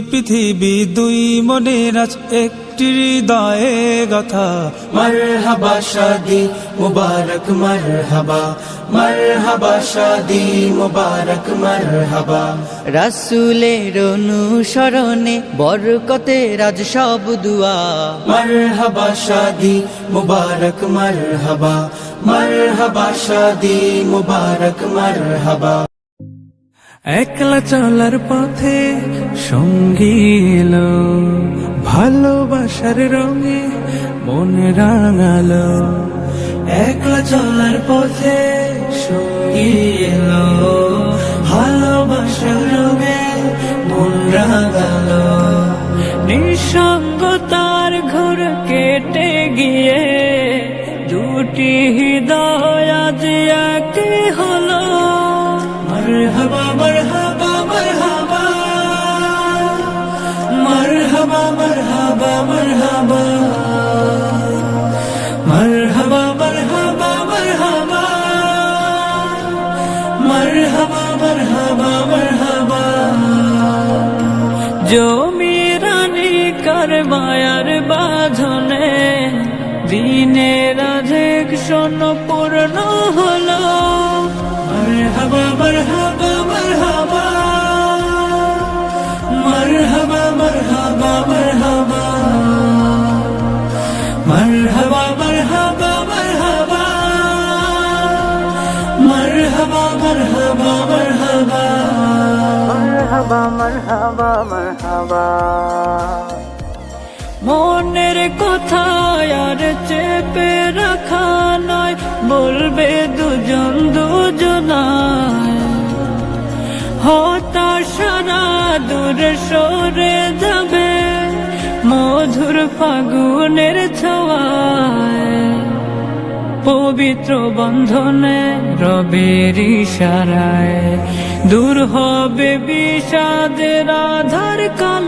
পৃথিবী দুই মনের আজ একটি হৃদয়ে গাথা। মারহাবা শাদি মুবারক মারহাবা। মারহাবা শাদি মুবারক মারহাবা। রাসুলের অনুসরণে বরকতে রাজ সব দুয়া। মারহাবা শাদি মুবারক মারহাবা। মারহাবা শাদি মুবারক মারহাবা। একলা চলার পথে সঙ্গী এলো ভালোবাসার রঙে মন রাঙালো। একলা চলার পথে সঙ্গী এলো ভালোবাসার রঙে মন রাঙালো। নিঃসঙ্গতার ঘর কেটে গিয়ে দুটি হৃদয় আজ একে হলো। মারহাবা মারহাবা। জমিরানি কারবায়ার বাঁধনে আধেক শোন পূর্ণ হলো মারহাবা মারহাবা মারহাবা মনের কথা আর চেপে রাখা নয় বলবে দুজন দুজনায়। হতাশারা দূর সরে যাবে মধুর ফাগুনের ছোঁয়ায়। পবিত্র বন্ধনে রবের ইশারায়। দূর হবে বিষাদের আধার কালো